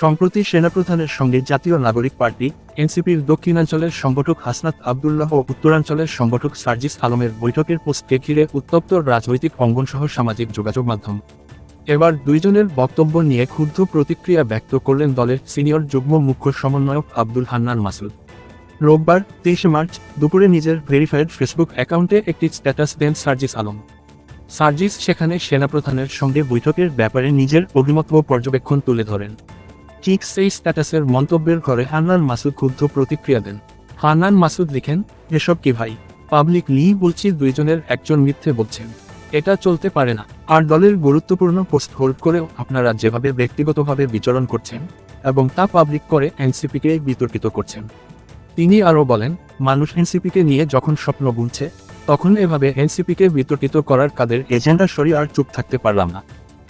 সম্প্রতি সেনাপ্রধানের সঙ্গে জাতীয় নাগরিক পার্টি, এনসিপির দক্ষিণাঞ্চলের সংগঠক হাসনাত আবদুল্লাহ ও উত্তরাঞ্চলের সংগঠক সার্জিস আলমের বৈঠকের পোস্টকে ঘিরে উত্তপ্ত রাজনৈতিক অঙ্গনসহ সামাজিক যোগাযোগ মাধ্যম। এবার দুইজনের বক্তব্য নিয়ে ক্ষুব্ধ প্রতিক্রিয়া ব্যক্ত করলেন দলের সিনিয়র যুগ্ম মুখ্য সমন্বয়ক আব্দুল হান্নান মাসুদ। রোববার তেইশে মার্চ দুপুরে নিজের ভেরিফাইড ফেসবুক অ্যাকাউন্টে একটি স্ট্যাটাস দেন সার্জিস আলম। সার্জিস সেখানে সেনাপ্রধানের সঙ্গে বৈঠকের ব্যাপারে নিজের অভিমত ও পর্যবেক্ষণ তুলে ধরেন। ঠিক সেই স্ট্যাটাসের মন্তব্যের ঘরে হান্নান মাসুদ ক্ষুব্ধ প্রতিক্রিয়া দেন। হান্নান মাসুদ লিখেন, এসব কি ভাই? পাবলিক লি বলছি দুইজনের একজন মিথ্যে বলছেন এটা চলতে পারে না। আর দলের গুরুত্বপূর্ণ পোস্ট হোল্ড করেও আপনারা যেভাবে ব্যক্তিগতভাবে বিচরণ করছেন এবং তা পাবলিক করে এনসিপিকে বিতর্কিত করছেন। তিনি আরও বলেন, মানুষ এনসিপিকে নিয়ে যখন স্বপ্ন বুনছে, তখন এভাবে এনসিপিকে বিতর্কিত করার কাদের এজেন্ডা সরিয়ে আর চুপ থাকতে পারলাম না।